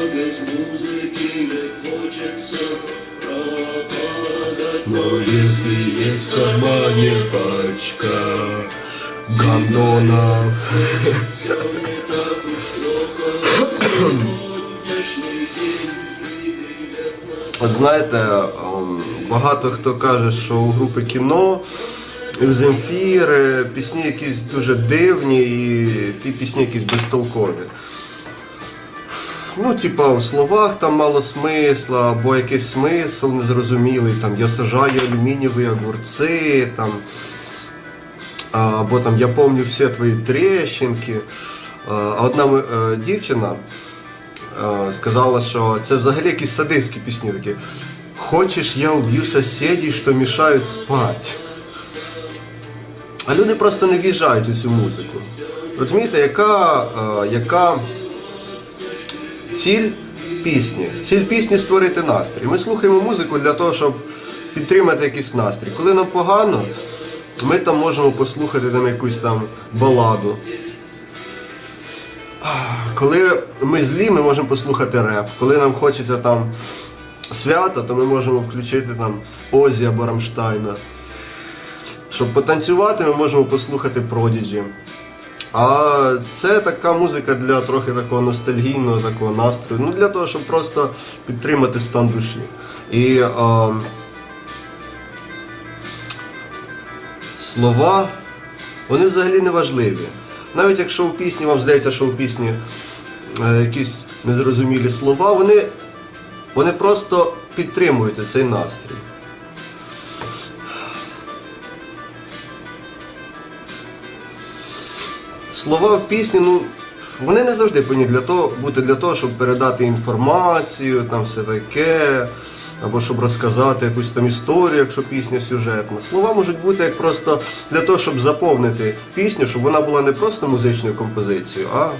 Без музыки не хочется пропадать Но если есть в кармане пачка Гандонов. Все не так уж плохо От знаєте, ем, багато хто каже, що у групи кіно в Земфіри пісні якісь дуже дивні і ті пісні якісь безтолкові. Ну, типа, в словах там мало смисла, або якийсь смисл незрозумілий, там я сажаю алюмінієві огурці, там, або там я помню всі твої трещинки. А одна е, дівчина е, сказала, що це взагалі якісь садистські пісні такі. Хочеш, я уб'ю сусідів, що мішають спати. А люди просто не в'їжджають у цю музику. Розумієте, яка, е, яка ціль пісні? Ціль пісні створити настрій. Ми слухаємо музику для того, щоб підтримати якийсь настрій. Коли нам погано, ми там можемо послухати там якусь там баладу. Коли ми злі, ми можемо послухати реп. Коли нам хочеться там свята, то ми можемо включити там Озі або Рамштайна. Щоб потанцювати, ми можемо послухати Продіджі. А це така музика для трохи такого ностальгійного такого настрою. Ну для того, щоб просто підтримати стан душі. І е, слова, вони взагалі не важливі. Навіть якщо у пісні вам здається, що у пісні е, якісь незрозумілі слова, вони, вони просто підтримують цей настрій. Слова в пісні, ну, вони не завжди повинні для того, бути для того, щоб передати інформацію, там все таке, або щоб розказати якусь там історію, якщо пісня сюжетна. Слова можуть бути як просто для того, щоб заповнити пісню, щоб вона була не просто музичною композицією, а.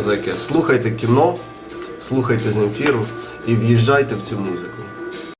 Отаке. Слухайте кіно, слухайте Земфіру і в'їжджайте в цю музику.